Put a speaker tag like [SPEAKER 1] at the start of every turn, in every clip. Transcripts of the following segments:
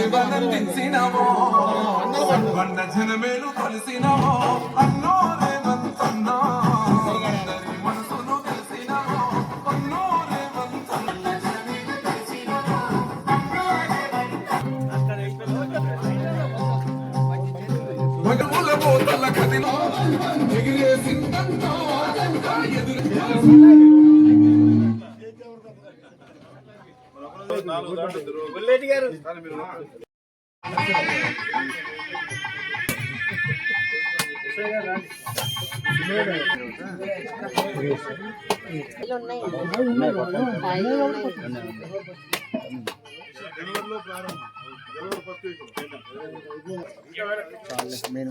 [SPEAKER 1] సేవలందించినవో బండ జనమేలు కలిసినవో అన్నో రేవంతన్నా. మనసును అన్నో పోతల కదిలో. ఎదురు.
[SPEAKER 2] మెయిన్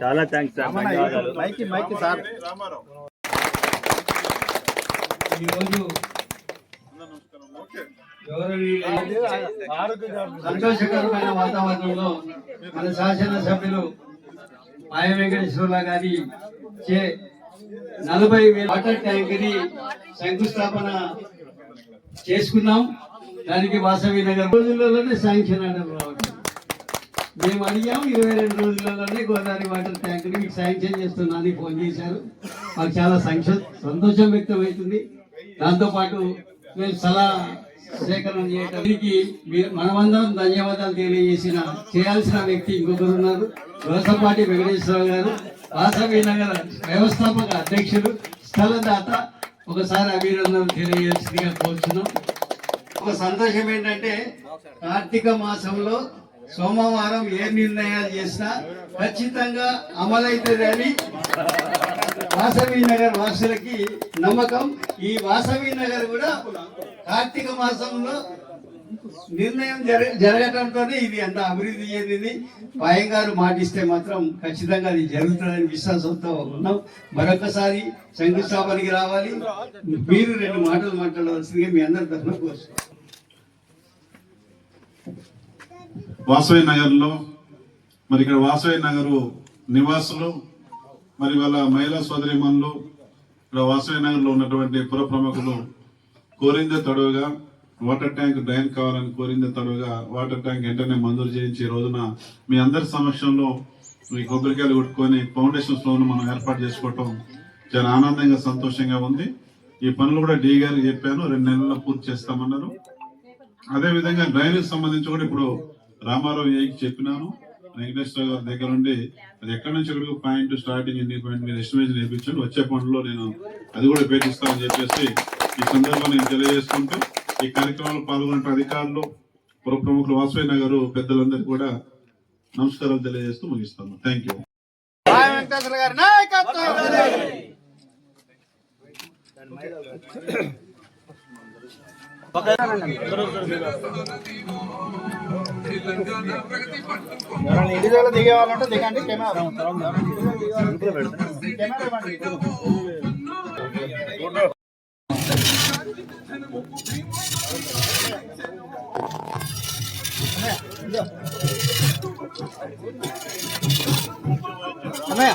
[SPEAKER 2] చాలా థ్యాంక్స్ సార్ ధన్యవాదాలు.
[SPEAKER 3] మైకి మైకి సార్.
[SPEAKER 4] ఈరోజు సంతోషకరమైన వాతావరణంలో మన శాసనసభ్యులు ఆయ వెంకటేశ్వరరావు గారి చే నలభై వేల వాటర్ ట్యాంక్ని శంకుస్థాపన చేసుకున్నాం. దానికి వాసవి నగర్ రోజులలోనే శాంక్షన్ మేము అడిగాం ఇరవై రెండు రోజులలోనే గోదావరి వాటర్ ట్యాంక్ని మీకు శాంక్షన్ చేస్తున్నా అని ఫోన్ చేశారు. మాకు చాలా సంక్ష సంతోషం వ్యక్తం అవుతుంది దాంతో పాటు మేము సలహా సేకరణ చేయడానికి మనమందరం ధన్యవాదాలు తెలియజేసిన చేయాల్సిన వ్యక్తి ఇంకొకరు ఉన్నారు. వ్యవసాయపాటి వెంకటేశ్వరరావు గారు వాసవి నగర వ్యవస్థాపక అధ్యక్షులు స్థలదాత. ఒకసారి అభినందనలు తెలియజేసిందిగా కోరుచున్నాం. ఒక సంతోషం ఏంటంటే కార్తీక మాసంలో సోమవారం ఏ నిర్ణయాలు చేసినా ఖచ్చితంగా అమలవుతుంది అని వాసవి నగర్ వాసులకి నమ్మకం. ఈ వాసవి నగర్ కూడా కార్తీక మాసంలో నిర్ణయం జరగ జరగటంతో ఇది అంత అభివృద్ధి చెందింది. పాయం గారు మాటిస్తే మాత్రం ఖచ్చితంగా అది జరుగుతుందని విశ్వాసంతో ఉన్నాం. మరొకసారి శంకుస్థాపనకి రావాలి. మీరు రెండు మాటలు మాట్లాడవలసిందిగా మీ అందరి తరఫున కోరుతున్నాం
[SPEAKER 5] వాసవి నగర్లో మరి ఇక్కడ వాసవి నగరు నివాసులు మరి వాళ్ళ మహిళా సోదరిమణులు ఇక్కడ వాసవి నగర్లో ఉన్నటువంటి పుర ప్రముఖులు కోరిందే తడువుగా వాటర్ ట్యాంక్ డ్రైన్ కావాలని కోరిందే తడువుగా వాటర్ ట్యాంక్ వెంటనే మంజూరు చేయించి రోజున మీ అందరి సమక్షంలో మీ కొబ్బరికాయలు కొట్టుకొని ఫౌండేషన్ స్టోన్ మనం ఏర్పాటు చేసుకోవటం చాలా ఆనందంగా సంతోషంగా ఉంది. ఈ పనులు కూడా డి గారు చెప్పాను రెండు నెలల్లో పూర్తి చేస్తామన్నారు. అదేవిధంగా డ్రైనేజ్ సంబంధించి కూడా ఇప్పుడు రామారావు ఏకి చెప్పినాను. వెంకటేశ్వర గారి దగ్గర ఉండి అది ఎక్కడి నుంచి ఎక్కడికి పాయింట్ స్టార్టింగ్ ఎన్ని పాయింట్ మీరు ఎస్టిమేషన్ వేయించండి వచ్చే పనుల్లో నేను అది కూడా పేటిస్తానని చెప్పేసి ఈ సందర్భంగా నేను తెలియజేసుకుంటూ ఈ కార్యక్రమంలో పాల్గొన్న అధికారులు పుర ప్రముఖులు వాసవి నగర్ పెద్దలందరికీ కూడా నమస్కారాలు తెలియజేస్తూ ముగిస్తాను థ్యాంక్ యూ
[SPEAKER 3] వెంకటేశ్వర గారి ఎవరైనా ఇండివిజువల్ దిగండి కెమెరా కెమెరా. అన్నయ్య.